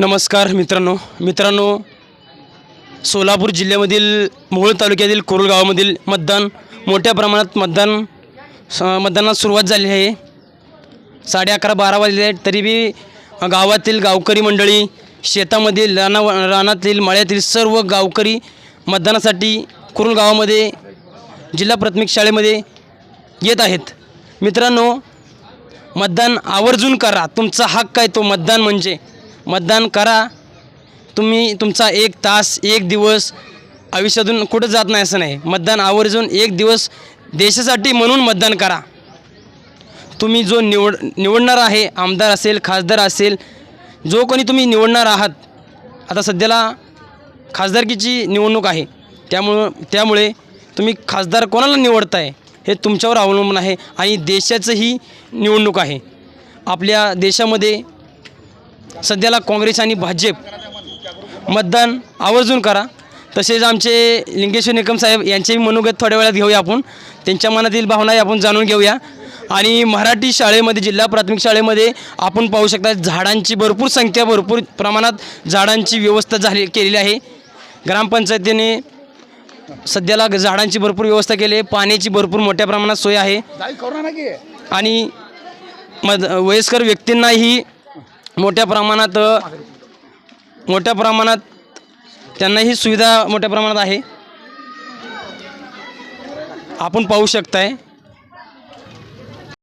नमस्कार मित्रांनो. मित्रांनो सोलापूर जिल्ह्यामधील मोहोळ तालुक्यातील कुरुल गावामधील मतदान मोठ्या प्रमाणात मतदान स मतदानात सुरुवात झाली आहे. साडे अकरा बारा वाजले आहेत तरी बी गावातील गावकरी मंडळी शेतामधील राना रानातील मळ्यातील सर्व गावकरी मतदानासाठी कुरुल गावामध्ये जिल्हा प्राथमिक शाळेमध्ये येत आहेत. मित्रांनो मतदान आवर्जून करा. तुमचा हक्क आहे तो मतदान म्हणजे. मतदान करा. तुम्ही तुमचा एक तास एक दिवस आयुष्यातून कुठं जात नाही असं नाही. मतदान आवर्जून एक दिवस देशासाठी म्हणून मतदान करा. तुम्ही जो निवड निवडणार आहे आमदार असेल खासदार असेल जो कोणी तुम्ही निवडणार आहात आता सध्याला खासदारकीची निवडणूक आहे. त्यामुळं त्यामुळे तुम्ही खासदार कोणाला निवडताय हे तुमच्यावर अवलंबून आहे आणि देशाचंही निवडणूक आहे. आपल्या देशामध्ये सध्याला काँग्रेस आणि भाजप मतदान आवर्जून करा. तसेच आमचे लिंगेश्वर निकम साहेब यांचेही मनोगत थोड्या वेळात घेऊया आपण. त्यांच्या मनातील भावनाही आपण जाणून घेऊया. आणि मराठी शाळेमध्ये जिल्हा प्राथमिक शाळेमध्ये आपण पाहू शकता झाडांची भरपूर संख्या भरपूर प्रमाणात झाडांची व्यवस्था झाली केलेली आहे. ग्रामपंचायतीने सध्याला झाडांची भरपूर व्यवस्था केली आहे. पाण्याची भरपूर मोठ्या प्रमाणात सोय आहे. आणि मद वयस्कर व्यक्तींनाही मोठ्या प्रमाणात मोठ्या प्रमाणात त्यांनाही सुविधा मोठ्या प्रमाणात आहे. आपण पाहू शकताय.